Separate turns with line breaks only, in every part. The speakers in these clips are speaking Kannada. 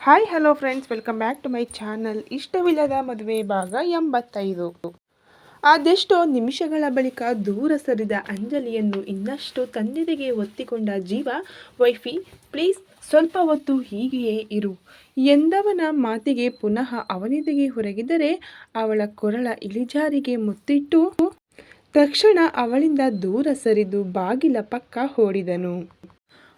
Hi hello friends welcome back to my channel ಇಷ್ಟವಿಲ್ಲದ ಮದುವೆ ಭಾಗ ಎಂಬತ್ತೈದು. ಆದೆಷ್ಟೋ ನಿಮಿಷಗಳ ಬಳಿಕ ದೂರ ಸರಿದ ಅಂಜಲಿಯನ್ನು ಇನ್ನಷ್ಟು ತನ್ನೆದೆಗೆ ಒತ್ತಿಕೊಂಡ ಜೀವ, ವೈಫಿ ಪ್ಲೀಸ್ ಸ್ವಲ್ಪ ಹೊತ್ತು ಹೀಗೆಯೇ ಇರು. ಎಂದವನ ಮಾತಿಗೆ ಪುನಃ ಅವನಿದೆಗೆ ಹೊರಗಿದರೆ ಅವಳ ಕೊರಳ ಇಳಿಜಾರಿಗೆ ಮುತ್ತಿಟ್ಟು ತಕ್ಷಣ ಅವಳಿಂದ ದೂರ ಸರಿದು ಬಾಗಿಲ ಪಕ್ಕ ಓಡಿದನು.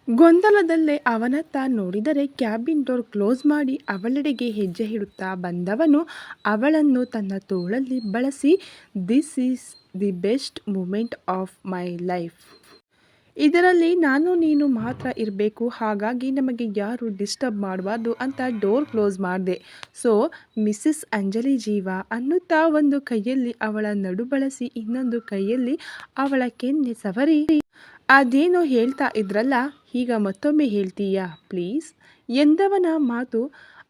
ಗೊಂದಲದಲ್ಲೇ ಅವನತ್ತ ನೋಡಿದರೆ ಕ್ಯಾಬಿನ್ ಡೋರ್ ಕ್ಲೋಸ್ ಮಾಡಿ ಅವಳೆಡೆಗೆ ಹೆಜ್ಜೆ ಇಡುತ್ತಾ ಬಂದವನು ಅವಳನ್ನು ತನ್ನ ತೋಳಲ್ಲಿ ಬಳಸಿ this is the best moment of my life ಇದರಲ್ಲಿ ನಾನು ನೀನು ಮಾತ್ರ ಇರಬೇಕು, ಹಾಗಾಗಿ ನಮಗೆ ಯಾರು ಡಿಸ್ಟರ್ಬ್ ಮಾಡಬಾರ್ದು ಅಂತ ಡೋರ್ ಕ್ಲೋಸ್ ಮಾಡಿದೆ. ಸೊ ಮಿಸ್ಸಿಸ್ ಅಂಜಲಿ ಜೀವ ಅನ್ನುತ್ತಾ ಒಂದು ಕೈಯಲ್ಲಿ ಅವಳ ನಡು ಬಳಸಿ ಇನ್ನೊಂದು ಕೈಯಲ್ಲಿ ಅವಳ ಕೆನ್ನೆ ಸವರಿ. ಅದೇನೋ ಹೇಳ್ತಾ ಇದ್ರಲ್ಲ, ಈಗ ಮತ್ತೊಮ್ಮೆ ಹೇಳ್ತೀಯಾ? ಪ್ಲೀಸ್. ಎಂದವನ ಮಾತು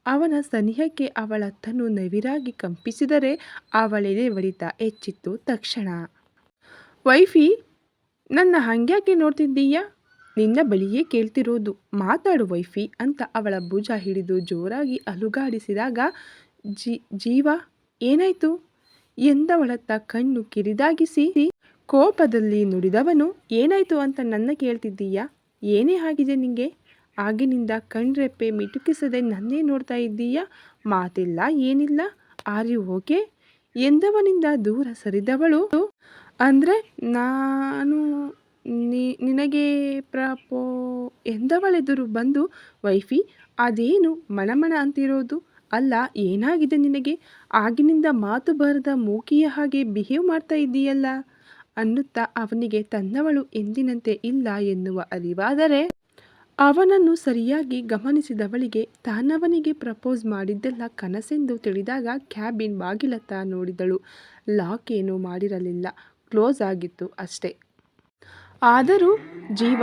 ಅವನ ಸನಿಹಕ್ಕೆ ಅವಳ ತನು ನವಿರಾಗಿ ಕಂಪಿಸಿದರೆ ಅವಳೆದೆ ಬಡಿತ ಹೆಚ್ಚಿತ್ತು ತಕ್ಷಣ. ವೈಫಿ, ನನ್ನ ಹಂಗ್ಯಾಕೆ ನೋಡ್ತಿದ್ದೀಯಾ? ನಿನ್ನ ಬಳಿಯೇ ಕೇಳ್ತಿರೋದು. ಮಾತಾಡು ವೈಫಿ ಅಂತ ಅವಳ ಭುಜ ಹಿಡಿದು ಜೋರಾಗಿ ಅಲುಗಾಡಿಸಿದಾಗ, ಜಿ, ಜೀವ, ಏನಾಯ್ತು? ಎಂದವಳತ್ತ ಕಣ್ಣು ಕಿರಿದಾಗಿಸಿ ಕೋಪದಲ್ಲಿ ನುಡಿದವನು, ಏನಾಯಿತು ಅಂತ ನನ್ನ ಕೇಳ್ತಿದ್ದೀಯಾ? ಏನೇ ಆಗಿದೆ ನಿಂಗೆ? ಆಗಿನಿಂದ ಕಣ್ರೆಪ್ಪೆ ಮಿಟುಕಿಸದೆ ನನ್ನೇ ನೋಡ್ತಾ ಇದ್ದೀಯಾ? ಮಾತಿಲ್ಲ, ಏನಿಲ್ಲ. Are you okay. ಎಂದವನಿಂದ ದೂರ ಸರಿದವಳು, ಅಂದರೆ ನಾನು ನಿನಗೆ ಪ್ರಪೋ ಎಂದವಳೆದುರು ಬಂದು, ವೈಫಿ, ಅದೇನು ಮಣಮಣ ಅಂತಿರೋದು? ಅಲ್ಲ, ಏನಾಗಿದೆ ನಿನಗೆ? ಆಗಿನಿಂದ ಮಾತು ಬರದ ಮೂಕಿಯ ಹಾಗೆ ಬಿಹೇವ್ ಮಾಡ್ತಾ ಇದ್ದೀಯಲ್ಲ. ಅನ್ನುತ್ತಾ ಅವನಿಗೆ ತನ್ನವಳು ಎಂದಿನಂತೆ ಇಲ್ಲ ಎನ್ನುವ ಅರಿವಾದರೆ ಅವನನ್ನು ಸರಿಯಾಗಿ ಗಮನಿಸಿದವಳಿಗೆ ತಾನವನಿಗೆ ಪ್ರಪೋಸ್ ಮಾಡಿದ್ದೆಲ್ಲ ಕನಸೆಂದು ತಿಳಿದಾಗ ಕ್ಯಾಬಿನ್ ಬಾಗಿಲತ್ತ ನೋಡಿದಳು. ಲಾಕ್ ಏನೂ ಮಾಡಿರಲಿಲ್ಲ. ಕ್ಲೋಸ್ ಆಗಿತ್ತು ಅಷ್ಟೇ. ಆದರೂ, ಜೀವ,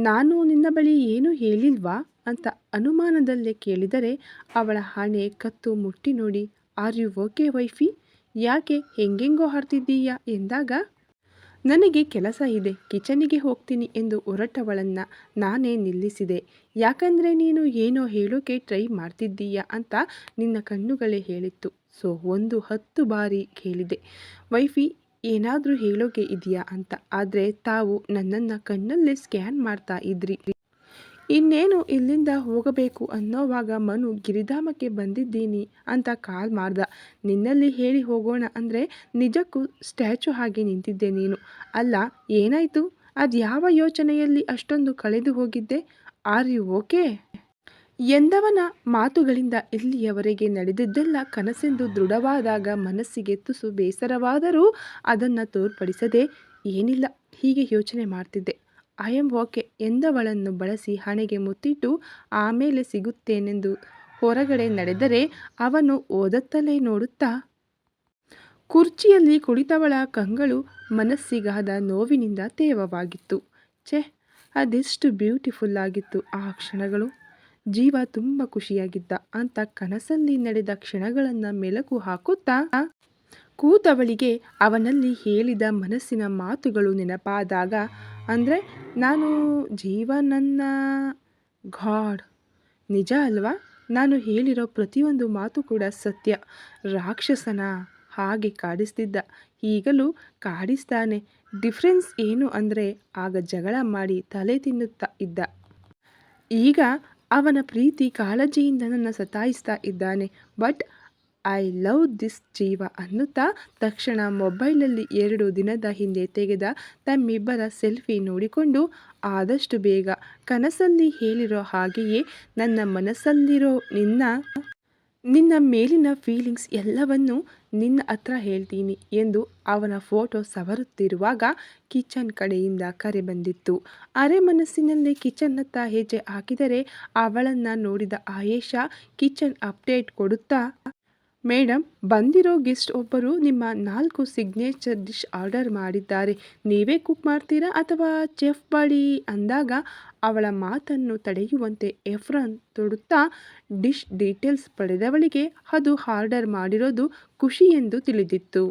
ನಾನು ನಿನ್ನ ಬಳಿ ಏನು ಹೇಳಿಲ್ವಾ ಅಂತ ಅನುಮಾನದಲ್ಲೇ ಕೇಳಿದರೆ ಅವಳ ಹಣೆ ಕತ್ತು ಮುಟ್ಟಿ ನೋಡಿ, ಆರ್ ಯು ಓಕೆ ವೈಫಿ? ಯಾಕೆ, ಹೆಂಗೆಂಗೋ ಹರ್ತಿದ್ದೀಯಾ ಎಂದಾಗ ನನಗೆ ಕೆಲಸ ಇದೆ, ಕಿಚನಿಗೆ ಹೋಗ್ತೀನಿ ಎಂದು ಹೊರಟವಳನ್ನು ನಾನೇ ನಿಲ್ಲಿಸಿದೆ. ಯಾಕಂದರೆ ನೀನು ಏನೋ ಹೇಳೋಕೆ ಟ್ರೈ ಮಾಡ್ತಿದ್ದೀಯಾ ಅಂತ ನಿನ್ನ ಕಣ್ಣುಗಳೇ ಹೇಳಿತ್ತು. ಸೊ, ಒಂದು ಹತ್ತು ಬಾರಿ ಕೇಳಿದೆ. ವೈಫಿ, ಏನಾದರೂ ಹೇಳೋಕೆ ಇದೆಯಾ ಅಂತ. ಆದರೆ ತಾವು ನನ್ನನ್ನು ಕಣ್ಣಲ್ಲೇ ಸ್ಕ್ಯಾನ್ ಮಾಡ್ತಾ ಇದ್ರಿ. ಇನ್ನೇನು ಇಲ್ಲಿಂದ ಹೋಗಬೇಕು ಅನ್ನೋವಾಗ ಮನು ಗಿರಿಧಾಮಕ್ಕೆ ಬಂದಿದ್ದೀನಿ ಅಂತ ಕಾಲ್ ಮಾಡ್ದ. ನಿನ್ನಲ್ಲಿ ಹೇಳಿ ಹೋಗೋಣ ಅಂದರೆ ನಿಜಕ್ಕೂ ಸ್ಟ್ಯಾಚು ಹಾಗೆ ನಿಂತಿದ್ದೆ ನೀನು. ಅಲ್ಲ, ಏನಾಯಿತು? ಅದು ಯಾವ ಯೋಚನೆಯಲ್ಲಿ ಅಷ್ಟೊಂದು ಕಳೆದು ಹೋಗಿದ್ದೆ? Are you okay? ಎಂದವನ ಮಾತುಗಳಿಂದ ಇಲ್ಲಿಯವರೆಗೆ ನಡೆದಿದ್ದೆಲ್ಲ ಕನಸೆಂದು ದೃಢವಾದಾಗ ಮನಸ್ಸಿಗೆ ತುಸು ಬೇಸರವಾದರೂ ಅದನ್ನು ತೋರ್ಪಡಿಸದೆ ಏನಿಲ್ಲ, ಹೀಗೆ ಯೋಚನೆ ಮಾಡ್ತಿದ್ದೆ. ಐ ಆಮ್ ಓಕೆ ಎಂದವಳನ್ನು ಬಳಸಿ ಹಣೆಗೆ ಮುತ್ತಿಟ್ಟು ಆಮೇಲೆ ಸಿಗುತ್ತೇನೆಂದು ಹೊರಗಡೆ ನಡೆದರೆ ಅವನು ಓದತ್ತಲೇ ನೋಡುತ್ತಾ? ಕುರ್ಚಿಯಲ್ಲಿ ಕುಳಿತವಳ ಕಂಗಳು ಮನಸ್ಸಿಗಾದ ನೋವಿನಿಂದ ತೇವವಾಗಿತ್ತು. ಛೆ, ಅದೆಷ್ಟು ಬ್ಯೂಟಿಫುಲ್ ಆಗಿತ್ತು ಆ ಕ್ಷಣಗಳು. ಜೀವ ತುಂಬ ಖುಷಿಯಾಗಿದ್ದ. ಅಂತ ಕನಸಲ್ಲಿ ನಡೆದ ಕ್ಷಣಗಳನ್ನು ಮೆಲುಕು ಹಾಕುತ್ತಾ? ಕೂತವಳಿಗೆ ಅವನಲ್ಲಿ ಹೇಳಿದ ಮನಸ್ಸಿನ ಮಾತುಗಳು ನೆನಪಾದಾಗ, ಅಂದರೆ, ನಾನು ಜೀವ ನನ್ನ ಗಾಡ್, ನಿಜ ಅಲ್ವಾ? ನಾನು ಹೇಳಿರೋ ಪ್ರತಿಯೊಂದು ಮಾತು ಕೂಡ ಸತ್ಯ, ರಾಕ್ಷಸನ ಹಾಗೆ ಕಾಡಿಸ್ತಿದ್ದ. ಈಗಲೂ ಕಾಡಿಸ್ತಾನೆ. ಡಿಫ್ರೆನ್ಸ್ ಏನು ಅಂದರೆ, ಆಗ ಜಗಳ ಮಾಡಿ ತಲೆ ತಿನ್ನುತ್ತಾ ಇದ್ದ. ಈಗ ಅವನ ಪ್ರೀತಿ ಕಾಳಜಿಯಿಂದ ನನ್ನ ಸತಾಯಿಸ್ತಾ ಇದ್ದಾನೆ. ಬಟ್ ಐ ಲವ್ ದಿಸ್ ಜೀವ ಅನ್ನುತ್ತಾ ತಕ್ಷಣ ಮೊಬೈಲಲ್ಲಿ ಎರಡು ದಿನದ ಹಿಂದೆ ತೆಗೆದ ತಮ್ಮಿಬ್ಬರ ಸೆಲ್ಫಿ ನೋಡಿಕೊಂಡು ಆದಷ್ಟು ಬೇಗ ಕನಸಲ್ಲಿ ಹೇಳಿರೋ ಹಾಗೆಯೇ ನನ್ನ ಮನಸ್ಸಲ್ಲಿರೋ ನಿನ್ನ ನಿನ್ನ ಮೇಲಿನ ಫೀಲಿಂಗ್ಸ್ ಎಲ್ಲವನ್ನು ನಿನ್ನ ಹತ್ರ ಹೇಳ್ತೀನಿ ಎಂದು ಅವನ ಫೋಟೋ ಸವರುತ್ತಿರುವಾಗ ಕಿಚನ್ ಕಡೆಯಿಂದ ಕರೆ ಬಂದಿತ್ತು. ಅರೆ ಮನಸ್ಸಿನಲ್ಲಿ ಕಿಚನ್ನತ್ತ ಹೆಜ್ಜೆ ಹಾಕಿದರೆ ಅವಳನ್ನು ನೋಡಿದ ಆಯೇಷ ಕಿಚನ್ ಅಪ್ಡೇಟ್ ಕೊಡುತ್ತಾ ಮೇಡಮ್ ಬಂದಿರೋ ಗೆಸ್ಟ್ ಒಬ್ಬರು ನಿಮ್ಮ ನಾಲ್ಕು ಸಿಗ್ನೇಚರ್ ಡಿಶ್ ಆರ್ಡರ್ ಮಾಡಿದ್ದಾರೆ. ನೀವೇ ಕುಕ್ ಮಾಡ್ತೀರಾ ಅಥವಾ ಚೆಫ್ ಬಳಿ ಅಂದಾಗ ಅವಳ ಮಾತನ್ನು ತಡೆಯುವಂತೆ ಎಫ್ರನ್ ತೊಡುತ್ತಾ ಡಿಶ್ ಡೀಟೇಲ್ಸ್ ಪಡೆದವಳಿಗೆ ಅದು ಆರ್ಡರ್ ಮಾಡಿರೋದು ಖುಷಿ ಎಂದು ತಿಳಿದಿತ್ತು.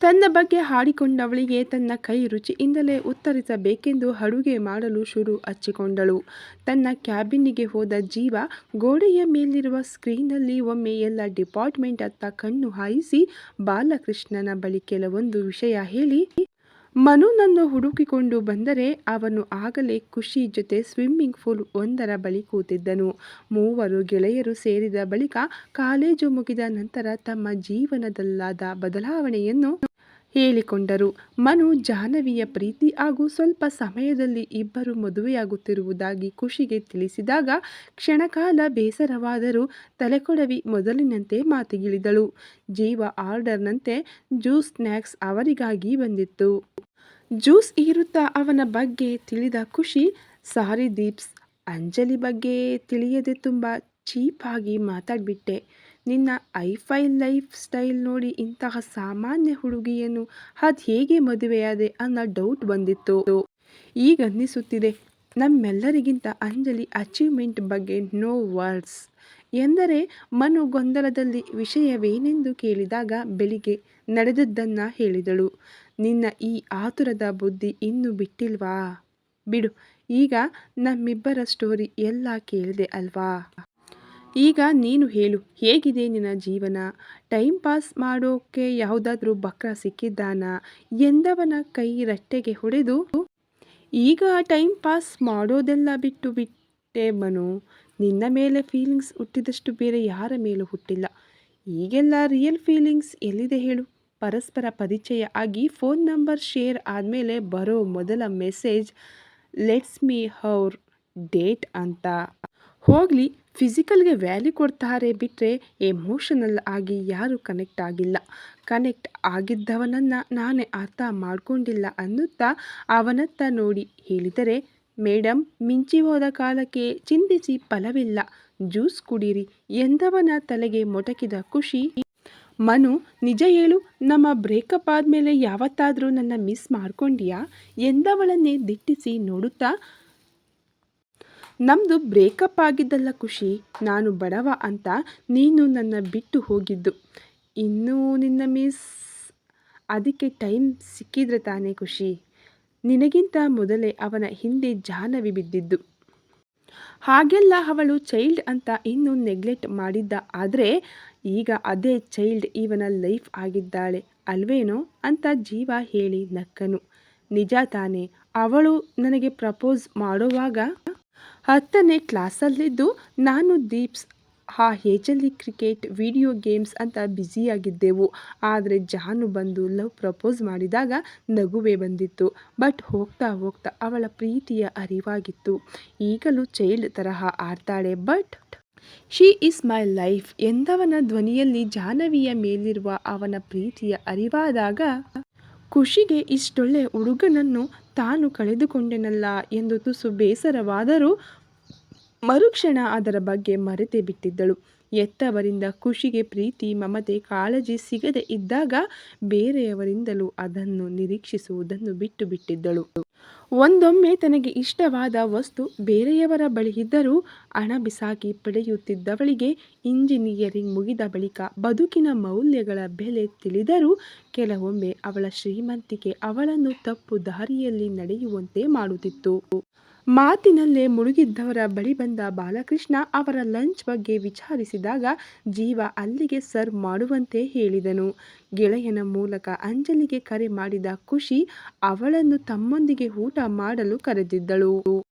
ತನ್ನ ಬಗ್ಗೆ ಹಾಡಿಕೊಂಡವಳಿಗೆ ತನ್ನ ಕೈ ರುಚಿಯಿಂದಲೇ ಉತ್ತರಿಸಬೇಕೆಂದು ಅಡುಗೆ ಮಾಡಲು ಶುರು ಹಚ್ಚಿಕೊಂಡಳು. ತನ್ನ ಕ್ಯಾಬಿನ್ನಿಗೆ ಹೋದ ಜೀವ ಗೋಡೆಯ ಮೇಲಿರುವ ಸ್ಕ್ರೀನ್ನಲ್ಲಿ ಒಮ್ಮೆ ಎಲ್ಲ ಡಿಪಾರ್ಟ್ಮೆಂಟ್ ಅತ್ತ ಕಣ್ಣು ಹಾಯಿಸಿ, ಬಾಲಕೃಷ್ಣನ ಬಳಿ ಕೆಲವೊಂದು ವಿಷಯ ಹೇಳಿ ಮನುನನ್ನು ಹುಡುಕಿಕೊಂಡು ಬಂದರೆ ಅವನು ಆಗಲೇ ಖುಷಿ ಜೊತೆ ಸ್ವಿಮ್ಮಿಂಗ್ ಪೂಲ್ ಒಂದರ ಬಳಿ ಕೂತಿದ್ದನು. ಮೂವರು ಗೆಳೆಯರು ಸೇರಿದ ಬಳಿಕ ಕಾಲೇಜು ಮುಗಿದ ನಂತರ ತಮ್ಮ ಜೀವನದಲ್ಲಾದ ಬದಲಾವಣೆಯನ್ನು ಹೇಳಿಕೊಂಡರು. ಮನು, ಜಾಹ್ನವಿಯ ಪ್ರೀತಿ ಹಾಗೂ ಸ್ವಲ್ಪ ಸಮಯದಲ್ಲಿ ಇಬ್ಬರು ಮದುವೆಯಾಗುತ್ತಿರುವುದಾಗಿ ಖುಷಿಗೆ ತಿಳಿಸಿದಾಗ ಕ್ಷಣಕಾಲ ಬೇಸರವಾದರೂ ತಲೆಕೊಡವಿ ಮೊದಲಿನಂತೆ ಮಾತಿಗಿಳಿದಳು. ಜೀವ ಆರ್ಡರ್ನಂತೆ ಜ್ಯೂಸ್ ಸ್ನ್ಯಾಕ್ಸ್ ಅವರಿಗಾಗಿ ಬಂದಿತ್ತು. ಜ್ಯೂಸ್ ಇರುತ್ತಾ ಅವನ ಬಗ್ಗೆ ತಿಳಿದ ಖುಷಿ, ಸಾರಿ ದೀಪ್ಸ್ ಅಂಜಲಿ ಬಗ್ಗೆ ತಿಳಿಯದೆ ತುಂಬ ಚೀಪಾಗಿ ಮಾತಾಡ್ಬಿಟ್ಟೆ. ನಿನ್ನ ಐಫೈ ಲೈಫ್ ಸ್ಟೈಲ್ ನೋಡಿ ಇಂತಹ ಸಾಮಾನ್ಯ ಹುಡುಗಿಯನ್ನು ಅದು ಹೇಗೆ ಮದುವೆಯಾದೆ ಅನ್ನೋ ಡೌಟ್ ಬಂದಿತ್ತು. ಈಗ ಅನ್ನಿಸುತ್ತಿದೆ, ನಮ್ಮೆಲ್ಲರಿಗಿಂತ ಅಂಜಲಿ ಅಚೀವ್ಮೆಂಟ್ ಬಗ್ಗೆ ನೋ ವರ್ಡ್ಸ್ ಎಂದರೆ ಮನು ಗೊಂದಲದಲ್ಲಿ ವಿಷಯವೇನೆಂದು ಕೇಳಿದಾಗ ಬೆಳಿಗ್ಗೆ ನಡೆದದ್ದನ್ನು ಹೇಳಿದಳು. ನಿನ್ನ ಈ ಆತುರದ ಬುದ್ಧಿ ಇನ್ನೂ ಬಿಟ್ಟಿಲ್ವಾ? ಬಿಡು, ಈಗ ನಮ್ಮಿಬ್ಬರ ಸ್ಟೋರಿ ಎಲ್ಲ ಕೇಳಿದೆ ಅಲ್ವಾ? ಈಗ ನೀನು ಹೇಳು, ಹೇಗಿದೆ ನಿನ್ನ ಜೀವನ? ಟೈಮ್ ಪಾಸ್ ಮಾಡೋಕೆ ಯಾವುದಾದ್ರೂ ಬಕ್ರ ಸಿಕ್ಕಿದ್ದಾನ? ಎಂದವನ ಕೈ ರಟ್ಟೆಗೆ ಹೊಡೆದು, ಈಗ ಟೈಮ್ ಪಾಸ್ ಮಾಡೋದೆಲ್ಲ ಬಿಟ್ಟು ಬಿಟ್ಟೆ ಮನು. ನಿನ್ನ ಮೇಲೆ ಫೀಲಿಂಗ್ಸ್ ಹುಟ್ಟಿದಷ್ಟು ಬೇರೆ ಯಾರ ಮೇಲೂ ಹುಟ್ಟಿಲ್ಲ. ಈಗೆಲ್ಲ ರಿಯಲ್ ಫೀಲಿಂಗ್ಸ್ ಎಲ್ಲಿದೆ ಹೇಳು? ಪರಸ್ಪರ ಪರಿಚಯ ಆಗಿ ಫೋನ್ ನಂಬರ್ ಶೇರ್ ಆದಮೇಲೆ ಬರೋ ಮೊದಲ message let's me our date ಅಂತ. ಹೋಗಲಿ ಫಿಸಿಕಲ್ಗೆ ವ್ಯಾಲ್ಯೂ ಕೊಡ್ತಾರೆ ಬಿಟ್ಟರೆ ಎಮೋಷನಲ್ ಆಗಿ ಯಾರೂ ಕನೆಕ್ಟ್ ಆಗಿಲ್ಲ. ಕನೆಕ್ಟ್ ಆಗಿದ್ದವನನ್ನು ನಾನೇ ಅರ್ಥ ಮಾಡಿಕೊಂಡಿಲ್ಲ ಅನ್ನುತ್ತಾ ಅವನತ್ತ ನೋಡಿ ಹೇಳಿದರೆ ಮೇಡಮ್ ಮಿಂಚಿ ಹೋದ ಕಾಲಕ್ಕೆ ಚಿಂತಿಸಿ ಫಲವಿಲ್ಲ. ಜ್ಯೂಸ್ ಕುಡೀರಿ ಎಂದವನ ತಲೆಗೆ ಮೊಟಕಿದ ಖುಷಿ. ಮನು, ನಿಜ ಹೇಳು, ನಮ್ಮ ಬ್ರೇಕಪ್ ಆದಮೇಲೆ ಯಾವತ್ತಾದರೂ ನನ್ನ ಮಿಸ್ ಮಾಡ್ಕೊಂಡಿಯಾ? ಎಂದವಳನ್ನೇ ದಿಟ್ಟಿಸಿ ನೋಡುತ್ತಾ ನಮ್ಮದು ಬ್ರೇಕಪ್ ಆಗಿದ್ದಲ್ಲ ಖುಷಿ, ನಾನು ಬಡವ ಅಂತ ನೀನು ನನ್ನ ಬಿಟ್ಟು ಹೋಗಿದ್ದು. ಇನ್ನೂ ನಿನ್ನ ಮಿಸ್ ಅದಕ್ಕೆ ಟೈಮ್ ಸಿಕ್ಕಿದ್ರೆ ತಾನೇ ಖುಷಿ. ನಿನಗಿಂತ ಮೊದಲೇ ಅವನ ಹಿಂದೆ ಜಾಹ್ನವಿ ಬಿದ್ದಿದ್ದು. ಹಾಗೆಲ್ಲ ಅವಳು ಚೈಲ್ಡ್ ಅಂತ ಇನ್ನೂ ನೆಗ್ಲೆಕ್ಟ್ ಮಾಡಿದ್ದ ಆದರೆ ಈಗ ಅದೇ ಚೈಲ್ಡ್ ಇವನ ಲೈಫ್ ಆಗಿದ್ದಾಳೆ ಅಲ್ವೇನೋ ಅಂತ ಜೀವ ಹೇಳಿ ನಕ್ಕನು. ನಿಜ ತಾನೇ, ಅವಳು ನನಗೆ ಪ್ರಪೋಸ್ ಮಾಡುವಾಗ ಹತ್ತನೇ ಕ್ಲಾಸಲ್ಲಿದ್ದು ನಾನು ದೀಪ್ಸ್, ಆ ಏಜಲ್ಲಿ ಕ್ರಿಕೆಟ್, ವಿಡಿಯೋ ಗೇಮ್ಸ್ ಅಂತ ಬ್ಯುಸಿಯಾಗಿದ್ದೆವು ಆದರೆ ಜಾನು ಬಂದು ಲವ್ ಪ್ರಪೋಸ್ ಮಾಡಿದಾಗ ನಗುವೆ ಬಂದಿತ್ತು. ಬಟ್ ಹೋಗ್ತಾ ಹೋಗ್ತಾ ಅವಳ ಪ್ರೀತಿಯ ಅರಿವಾಗಿತ್ತು. ಈಗಲೂ ಚೈಲ್ಡ್ ತರಹ ಆಡ್ತಾಳೆ, but she is my life ಎಂದವನ ಧ್ವನಿಯಲ್ಲಿ ಜಾನವಿಯ ಮೇಲಿರುವ ಅವನ ಪ್ರೀತಿಯ ಅರಿವಾದಾಗ ಖುಷಿಗೆ ಇಷ್ಟೊಳ್ಳೆ ಹುಡುಗನನ್ನು ತಾನು ಕಳೆದುಕೊಂಡೆನಲ್ಲ ಎಂದು ತುಸು ಬೇಸರವಾದರೂ ಮರುಕ್ಷಣ ಅದರ ಬಗ್ಗೆ ಮರೆತೇ ಬಿಟ್ಟಿದ್ದಳು. ಎತ್ತವರಿಂದ ಖುಷಿಗೆ ಪ್ರೀತಿ, ಮಮತೆ, ಕಾಳಜಿ ಸಿಗದೆ ಇದ್ದಾಗ ಬೇರೆಯವರಿಂದಲೂ ಅದನ್ನು ನಿರೀಕ್ಷಿಸುವುದನ್ನು ಬಿಟ್ಟು ಬಿಟ್ಟಿದ್ದಳು. ಒಂದೊಮ್ಮೆ ತನಗೆ ಇಷ್ಟವಾದ ವಸ್ತು ಬೇರೆಯವರ ಬಳಿ ಇದ್ದರೂ ಹಣ ಬಿಸಾಕಿ ಪಡೆಯುತ್ತಿದ್ದವಳಿಗೆ ಇಂಜಿನಿಯರಿಂಗ್ ಮುಗಿದ ಬಳಿಕ ಬದುಕಿನ ಮೌಲ್ಯಗಳ ಬೆಲೆ ತಿಳಿದರೂ ಕೆಲವೊಮ್ಮೆ ಅವಳ ಶ್ರೀಮಂತಿಕೆ ಅವಳನ್ನು ತಪ್ಪು ದಾರಿಯಲ್ಲಿ ನಡೆಯುವಂತೆ ಮಾಡುತ್ತಿತ್ತು. ಮಾತಿನಲ್ಲೇ ಮುಳುಗಿದ್ದವರ ಬಳಿ ಬಂದ ಬಾಲಕೃಷ್ಣ ಅವರ ಲಂಚ್ ಬಗ್ಗೆ ವಿಚಾರಿಸಿದಾಗ ಜೀವ ಅಲ್ಲಿಗೆ ಸರ್ವ್ ಮಾಡುವಂತೆ ಹೇಳಿದನು. ಗೆಳೆಯನ ಮೂಲಕ ಅಂಜಲಿಗೆ ಕರೆ ಮಾಡಿದ ಖುಷಿ ಅವಳನ್ನು ತಮ್ಮೊಂದಿಗೆ ಊಟ ಮಾಡಲು ಕರೆದಿದ್ದಳು.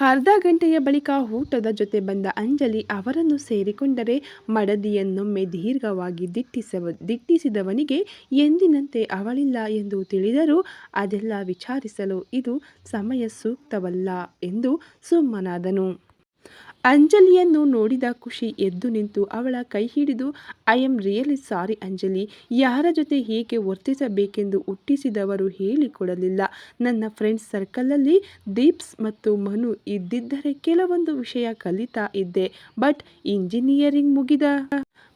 ಅರ್ಧ ಗಂಟೆಯ ಬಳಿಕ ಊಟದ ಜೊತೆ ಬಂದ ಅಂಜಲಿ ಅವರನ್ನು ಸೇರಿಕೊಂಡರೆ ಮಡದಿಯನ್ನೊಮ್ಮೆ ದೀರ್ಘವಾಗಿ ದಿಟ್ಟಿಸವ, ದಿಟ್ಟಿಸಿದವನಿಗೆ ಎಂದಿನಂತೆ ಅವಳಿಲ್ಲ ಎಂದು ತಿಳಿದರೂ ಅದೆಲ್ಲ ವಿಚಾರಿಸಲು ಇದು ಸಮಯ ಸೂಕ್ತವಲ್ಲ ಎಂದು ಸುಮ್ಮನಾದನು. ಅಂಜಲಿಯನ್ನು ನೋಡಿದ ಖುಷಿ ಎದ್ದು ನಿಂತು ಅವಳ ಕೈ ಹಿಡಿದು, I am really sorry Anjali, ಯಾರ ಜೊತೆ ಹೇಗೆ ವರ್ತಿಸಬೇಕೆಂದು ಹುಟ್ಟಿಸಿದವರು ಹೇಳಿಕೊಡಲಿಲ್ಲ. ನನ್ನ ಫ್ರೆಂಡ್ಸ್ ಸರ್ಕಲಲ್ಲಿ ದೀಪ್ಸ್ ಮತ್ತು ಮನು ಇದ್ದಿದ್ದರೆ ಕೆಲವೊಂದು ವಿಷಯ ಕಲಿತಾ ಇದ್ದೆ, ಬಟ್ ಇಂಜಿನಿಯರಿಂಗ್ ಮುಗಿದ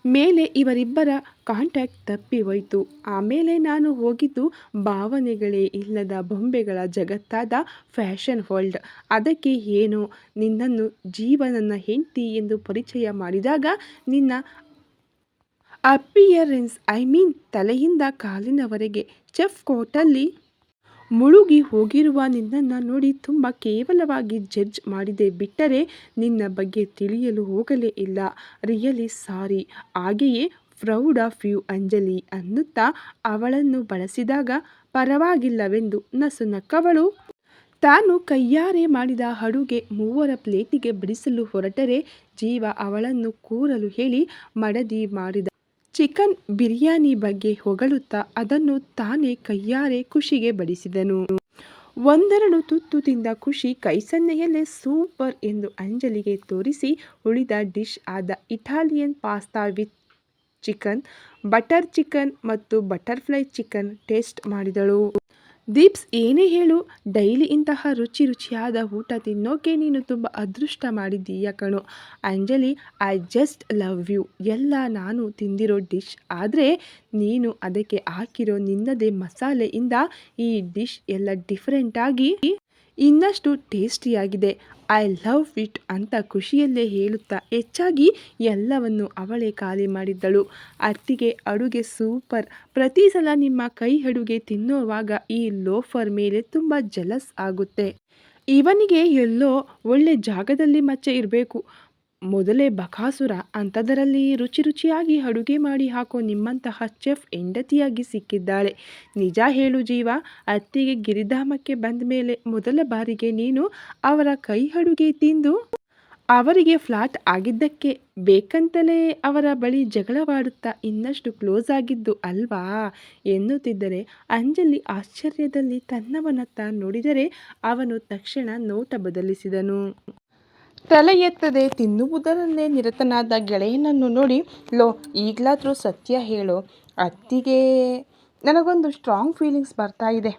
ಮೇಲೆ ಇವರಿಬ್ಬರ ಕಾಂಟ್ಯಾಕ್ಟ್ ತಪ್ಪಿ ಹೋಯಿತು. ಆಮೇಲೆ ನಾನು ಹೋಗಿದ್ದು ಭಾವನೆಗಳೇ ಇಲ್ಲದ ಬೊಂಬೆಗಳ ಜಗತ್ತಾದ ಫ್ಯಾಷನ್ ವರ್ಲ್ಡ್. ಅದಕ್ಕೆ ಏನು ನಿನ್ನನ್ನು ಜೀವನನ್ನ ಹೆಂಡತಿ ಎಂದು ಪರಿಚಯ ಮಾಡಿದಾಗ ನಿನ್ನ ಅಪಿಯರೆನ್ಸ್, ಐ ಮೀನ್ ತಲೆಯಿಂದ ಕಾಲಿನವರೆಗೆ, ಚೆಫ್ ಕೋಟಲ್ಲಿ ಮುಳುಗಿ ಹೋಗಿರುವ ನಿನ್ನನ್ನು ನೋಡಿ ತುಂಬ ಕೇವಲವಾಗಿ ಜಡ್ಜ್ ಮಾಡಿದೆ. ಬಿಟ್ಟರೆ ನಿನ್ನ ಬಗ್ಗೆ ತಿಳಿಯಲು ಹೋಗಲೇ ಇಲ್ಲ. Really sorry. ಹಾಗೆಯೇ ಪ್ರೌಡ್ ಆಫ್ ಯು ಅಂಜಲಿ ಅನ್ನುತ್ತಾ ಅವಳನ್ನು ಬಳಸಿದಾಗ ಪರವಾಗಿಲ್ಲವೆಂದು ನಸುನಕ್ಕವಳು ತಾನು ಕೈಯಾರೆ ಮಾಡಿದ ಅಡುಗೆ ಮೂವರ ಪ್ಲೇಟಿಗೆ ಬಿಡಿಸಲು ಹೊರಟರೆ ಜೀವ ಅವಳನ್ನು ಕೂರಲು ಹೇಳಿ ಮಡದಿ ಮಾಡಿದ ಚಿಕನ್ ಬಿರಿಯಾನಿ ಬಗ್ಗೆ ಹೊಗಳುತ್ತಾ ಅದನ್ನು ತಾನೇ ಕೈಯಾರೆ ಖುಷಿಗೆ ಬಡಿಸಿದನು. ಒಂದೆರಡು ತುತ್ತು ತಿಂದ ಖುಷಿ ಕೈಸನ್ನೆಯಲ್ಲೇ ಸೂಪರ್ ಎಂದು ಅಂಜಲಿಗೆ ತೋರಿಸಿ ಉಳಿದ ಡಿಶ್ ಆದ Italian pasta with chicken, butter chicken ಮತ್ತು ಬಟರ್ಫ್ಲೈ ಚಿಕನ್ ಟೇಸ್ಟ್ ಮಾಡಿದಳು. ದೀಪ್ಸ್ ಏನೇ ಹೇಳು, ಡೈಲಿ ಇಂತಹ ರುಚಿ ರುಚಿಯಾದ ಊಟ ತಿನ್ನೋಕೆ ನೀನು ತುಂಬ ಅದೃಷ್ಟ ಮಾಡಿದ್ದೀಯ ಕಣು. Anjali I just love you ಎಲ್ಲ ನಾನು ತಿಂದಿರೋ ಡಿಶ್ ಆದರೆ ನೀನು ಅದಕ್ಕೆ ಹಾಕಿರೋ ನಿನ್ನದೇ ಮಸಾಲೆಯಿಂದ ಈ ಡಿಶ್ ಎಲ್ಲ ಡಿಫ್ರೆಂಟಾಗಿ ಇನ್ನಷ್ಟು ಟೇಸ್ಟಿಯಾಗಿದೆ. ಐ ಲವ್ ಇಟ್ ಅಂತ ಖುಷಿಯಲ್ಲೇ ಹೇಳುತ್ತಾ ಹೆಚ್ಚಾಗಿ ಎಲ್ಲವನ್ನು ಅವಳೇ ಖಾಲಿ ಮಾಡಿದ್ದಳು. ಅತ್ತಿಗೆ ಅಡುಗೆ ಸೂಪರ್. ಪ್ರತಿ ಸಲ ನಿಮ್ಮ ಕೈ ಅಡುಗೆ ತಿನ್ನುವಾಗ ಈ ಲೋಫರ್ ಮೇಲೆ ತುಂಬ ಜಲಸ್ ಆಗುತ್ತೆ. ಇವನಿಗೆ ಎಲ್ಲೋ ಒಳ್ಳೆ ಜಾಗದಲ್ಲಿ ಮಚ್ಚೆ ಇರಬೇಕು. ಮೊದಲೇ ಬಕಾಸುರ ಅಂಥದರಲ್ಲಿ ರುಚಿ ರುಚಿಯಾಗಿ ಅಡುಗೆ ಮಾಡಿ ಹಾಕೋ ನಿಮ್ಮಂತಹ ಚೆಫ್ ಹೆಂಡತಿಯಾಗಿ ಸಿಕ್ಕಿದ್ದಾಳೆ. ನಿಜ ಹೇಳು ಜೀವ, ಅತ್ತಿಗೆ ಗಿರಿಧಾಮಕ್ಕೆ ಬಂದ ಮೇಲೆ ಮೊದಲ ಬಾರಿಗೆ ನೀನು ಅವರ ಕೈ ಅಡುಗೆ ತಿಂದು ಅವರಿಗೆ ಫ್ಲಾಟ್ ಆಗಿದ್ದಕ್ಕೆ ಬೇಕಂತಲೇ ಅವರ ಬಳಿ ಜಗಳವಾಡುತ್ತಾ ಇನ್ನಷ್ಟು ಕ್ಲೋಸ್ ಆಗಿದ್ದು ಅಲ್ವಾ? ಎನ್ನುತ್ತಿದ್ದರೆ ಅಂಜಲಿ ಆಶ್ಚರ್ಯದಲ್ಲಿ ತನ್ನವನತ್ತ ನೋಡಿದರೆ ಅವನು ತಕ್ಷಣ ನೋಟ ಬದಲಿಸಿದನು. ತಲೆ ಎತ್ತದೆ ತಿನ್ನುವುದರಲ್ಲೇ ನಿರತನಾದ ಗೆಳೆಯನನ್ನು ನೋಡಿ, ಲೋ, ಈಗಲಾದರೂ ಸತ್ಯ ಹೇಳು. ಅತ್ತಿಗೆ ನನಗೊಂದು ಸ್ಟ್ರಾಂಗ್ ಫೀಲಿಂಗ್ಸ್ ಬರ್ತಾ ಇದೆ.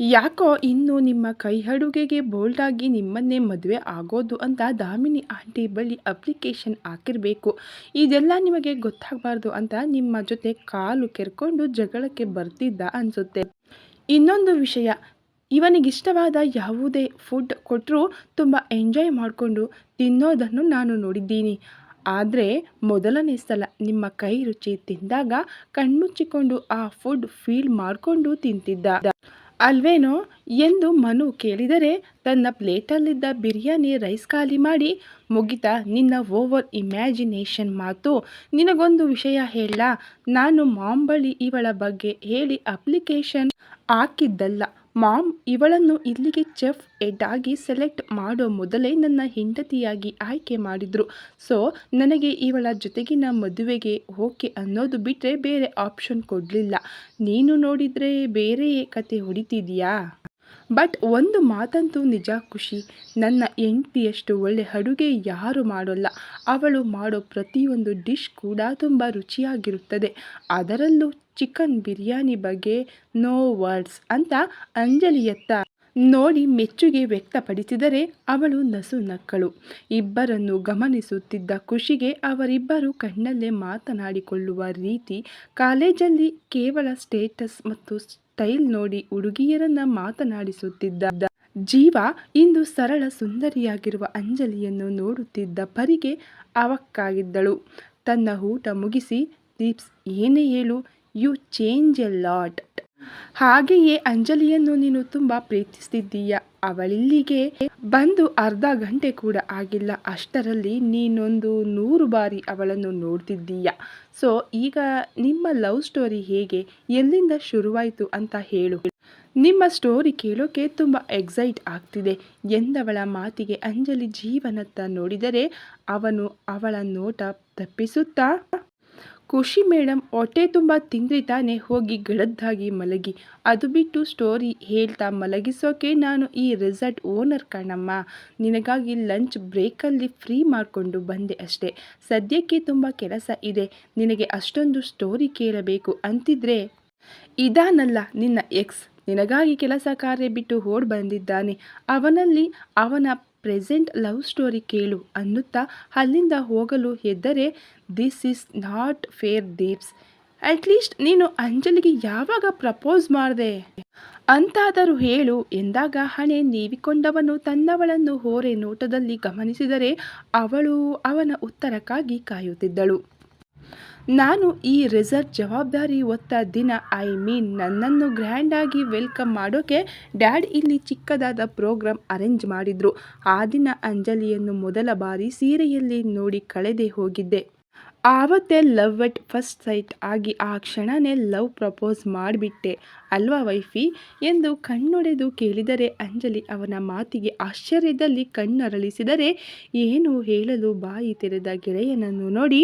ಯಾಕೋ ಇನ್ನು ನಿಮ್ಮ ಕೈ ಅಡುಗೆಗೆ ಬೋಲ್ಡಾಗಿ ನಿಮ್ಮನ್ನೇ ಮದುವೆ ಆಗೋದು ಅಂತ ದಾಮಿನಿ ಆಂಟಿ ಬಳಿ ಅಪ್ಲಿಕೇಶನ್ ಹಾಕಿರಬೇಕು. ಇದೆಲ್ಲ ನಿಮಗೆ ಗೊತ್ತಾಗಬಾರ್ದು ಅಂತ ನಿಮ್ಮ ಜೊತೆ ಕಾಲು ಕೆರ್ಕೊಂಡು ಜಗಳಕ್ಕೆ ಬರ್ತಿದ್ದ ಅನಿಸುತ್ತೆ. ಇನ್ನೊಂದು ವಿಷಯ ಇವನಿಗಿಷ್ಟವಾದ ಯಾವುದೇ ಫುಡ್ ಕೊಟ್ಟರೂ ತುಂಬ ಎಂಜಾಯ್ ಮಾಡಿಕೊಂಡು ತಿನ್ನೋದನ್ನು ನಾನು ನೋಡಿದ್ದೀನಿ. ಆದರೆ ಮೊದಲನೇ ಸಲ ನಿಮ್ಮ ಕೈ ರುಚಿ ತಿಂದಾಗ ಕಣ್ಮುಚ್ಚಿಕೊಂಡು ಆ ಫುಡ್ ಫೀಲ್ ಮಾಡಿಕೊಂಡು ತಿಂತಿದ್ದ. ಅಲ್ವೇನೋ? ಎಂದು ಮನು ಕೇಳಿದರೆ ತನ್ನ ಪ್ಲೇಟಲ್ಲಿದ್ದ ಬಿರಿಯಾನಿ ರೈಸ್ ಖಾಲಿ ಮಾಡಿ, ಮುಗಿತಾ, ನಿನ್ನ ಓವರ್ ಇಮ್ಯಾಜಿನೇಷನ್ ಮಾತು, ನಿನಗೊಂದು ವಿಷಯ ಹೇಳ. ನಾನು ಮಾಂಬಳಿ ಇವಳ ಬಗ್ಗೆ ಹೇಳಿ ಅಪ್ಲಿಕೇಶನ್ ಹಾಕಿದ್ದಲ್ಲ. ಮಾಮ್, ಇವಳನ್ನು ಇಲ್ಲಿಗೆ ಚೆಫ್ ಎಡ್ ಆಗಿ ಸೆಲೆಕ್ಟ್ ಮಾಡೋ ಮೊದಲೇ ನನ್ನ ಹೆಂಡತಿಯಾಗಿ ಆಯ್ಕೆ ಮಾಡಿದ್ರು. ಸೊ, ನನಗೆ ಇವಳ ಜೊತೆಗಿನ ಮದುವೆಗೆ ಓಕೆ ಅನ್ನೋದು ಬಿಟ್ಟರೆ ಬೇರೆ ಆಪ್ಷನ್ ಕೊಡಲಿಲ್ಲ. ನೀನು ನೋಡಿದರೆ ಬೇರೆಯೇ ಕತೆ ಹೊಡಿತಿದೀಯಾ? ಬಟ್ ಒಂದು ಮಾತಂತೂ ನಿಜ ಖುಷಿ. ನನ್ನ ಹೆಂಡತಿಯಷ್ಟು ಒಳ್ಳೆ ಅಡುಗೆ ಯಾರು ಮಾಡೋಲ್ಲ. ಅವಳು ಮಾಡೋ ಪ್ರತಿಯೊಂದು ಡಿಶ್ ಕೂಡ ತುಂಬ ರುಚಿಯಾಗಿರುತ್ತದೆ. ಅದರಲ್ಲೂ ಚಿಕನ್ ಬಿರಿಯಾನಿ ಬಗ್ಗೆ ನೋ ವರ್ಡ್ಸ್ ಅಂತ ಅಂಜಲಿಯತ್ತ ನೋಡಿ ಮೆಚ್ಚುಗೆ ವ್ಯಕ್ತಪಡಿಸಿದರೆ ಅವಳು ನಸು ನಕ್ಕಳು. ಇಬ್ಬರನ್ನು ಗಮನಿಸುತ್ತಿದ್ದ ಖುಷಿಗೆ ಅವರಿಬ್ಬರು ಕಣ್ಣಲ್ಲೇ ಮಾತನಾಡಿಕೊಳ್ಳುವ ರೀತಿ ಕಾಲೇಜಲ್ಲಿ ಕೇವಲ ಸ್ಟೇಟಸ್ ಮತ್ತು ಸ್ಟೈಲ್ ನೋಡಿ ಹುಡುಗಿಯರನ್ನ ಮಾತನಾಡಿಸುತ್ತಿದ್ದ ಜೀವ ಇಂದು ಸರಳ ಸುಂದರಿಯಾಗಿರುವ ಅಂಜಲಿಯನ್ನು ನೋಡುತ್ತಿದ್ದ ಪರಿಗೆ ಅವಕ್ಕಾಗಿದ್ದಳು. ತನ್ನ ಊಟ ಮುಗಿಸಿ, ದೀಪ್ಸ್, ಏನೇ ಹೇಳು ಯು ಚೇಂಜ್ ಎ ಲಾಟ್ ಹಾಗೆಯೇ ಅಂಜಲಿಯನ್ನು ನೀನು ತುಂಬ ಪ್ರೀತಿಸ್ತಿದ್ದೀಯ? ಅವಳಿಲ್ಲಿಗೆ ಬಂದು ಅರ್ಧ ಗಂಟೆ ಕೂಡ ಆಗಿಲ್ಲ. ಅಷ್ಟರಲ್ಲಿ ನೀನೊಂದು ನೂರು ಬಾರಿ ಅವಳನ್ನು ನೋಡ್ತಿದ್ದೀಯ? ಸೊ, ಈಗ ನಿಮ್ಮ ಲವ್ ಸ್ಟೋರಿ ಹೇಗೆ? ಎಲ್ಲಿಂದ ಶುರುವಾಯಿತು ಅಂತ ಹೇಳು. ನಿಮ್ಮ ಸ್ಟೋರಿ ಕೇಳೋಕೆ ತುಂಬ ಎಕ್ಸೈಟ್ ಆಗ್ತಿದೆ. ಎಂದವಳ ಮಾತಿಗೆ ಅಂಜಲಿ ಜೀವನತ್ತ ನೋಡಿದರೆ ಅವನು ಅವಳ ನೋಟ ತಪ್ಪಿಸುತ್ತಾ ಖುಷಿ ಮೇಡಮ್ ಹೊಟ್ಟೆ ತುಂಬ ತಿಂದ್ರಿ ತಾನೆ, ಹೋಗಿ ಗಡದ್ದಾಗಿ ಮಲಗಿ. ಅದು ಬಿಟ್ಟು ಸ್ಟೋರಿ ಹೇಳ್ತಾ ಮಲಗಿಸೋಕೆ ನಾನು ಈ ರೆಸಾರ್ಟ್ ಓನರ್ ಕಣಮ್ಮ. ನಿನಗಾಗಿ ಲಂಚ್ ಬ್ರೇಕಲ್ಲಿ ಫ್ರೀ ಮಾಡಿಕೊಂಡು ಬಂದೆ ಅಷ್ಟೇ. ಸದ್ಯಕ್ಕೆ ತುಂಬ ಕೆಲಸ ಇದೆ. ನಿನಗೆ ಅಷ್ಟೊಂದು ಸ್ಟೋರಿ ಕೇಳಬೇಕು ಅಂತಿದ್ರೆ? ಇದಾನಲ್ಲ, ನಿನ್ನ ಎಕ್ಸ್. ನಿನಗಾಗಿ ಕೆಲಸ ಕಾರ್ಯ ಬಿಟ್ಟು ಓಡ್ ಬಂದಿದ್ದಾನೆ. ಅವನಲ್ಲಿ ಅವನ ಪ್ರೆಸೆಂಟ್ ಲವ್ ಸ್ಟೋರಿ ಕೇಳು ಅನ್ನುತ್ತಾ ಅಲ್ಲಿಂದ ಹೋಗಲು ಎದ್ದರೆ this is not fair Deeps at least ನೀನು ಅಂಜಲಿಗೆ ಯಾವಾಗ ಪ್ರಪೋಸ್ ಮಾಡಿದೆ? ಅಂತಾದರೂ ಹೇಳು. ಎಂದಾಗ ಹಣೆ ನೀವಿಕೊಂಡವನು ತನ್ನವಳನ್ನು ಹೋರೆ ನೋಟದಲ್ಲಿ ಗಮನಿಸಿದರೆ ಅವಳು ಅವನ ಉತ್ತರಕ್ಕಾಗಿ ಕಾಯುತ್ತಿದ್ದಳು. ನಾನು ಈ ರೆಸಾರ್ಟ್ ಜವಾಬ್ದಾರಿ ಒತ್ತ ದಿನ ಐ ಮೀನ್ ನನ್ನನ್ನು ಗ್ರ್ಯಾಂಡಾಗಿ ವೆಲ್ಕಮ್ ಮಾಡೋಕೆ ಡ್ಯಾಡ್ ಇಲ್ಲಿ ಚಿಕ್ಕದಾದ ಪ್ರೋಗ್ರಾಮ್ ಅರೇಂಜ್ ಮಾಡಿದ್ರು. ಆ ದಿನ ಅಂಜಲಿಯನ್ನು ಮೊದಲ ಬಾರಿ ಸೀರೆಯಲ್ಲಿ ನೋಡಿ ಕಳೆದೇ ಹೋಗಿದ್ದೆ. ಆವತ್ತೇ ಲವ್ ಎಟ್ ಫಸ್ಟ್ ಸೈಟ್ ಆಗಿ ಆ ಕ್ಷಣನೇ ಲವ್ ಪ್ರಪೋಸ್ ಮಾಡಿಬಿಟ್ಟೆ. ಅಲ್ವಾ ವೈಫಿ? ಎಂದು ಕಣ್ಣೊಡೆದು ಕೇಳಿದರೆ ಅಂಜಲಿ ಅವನ ಮಾತಿಗೆ ಆಶ್ಚರ್ಯದಲ್ಲಿ ಕಣ್ಣರಳಿಸಿದರೆ, ಏನು ಹೇಳಲು ಬಾಯಿ ತೆರೆದ ಗೆಳೆಯನನ್ನು ನೋಡಿ?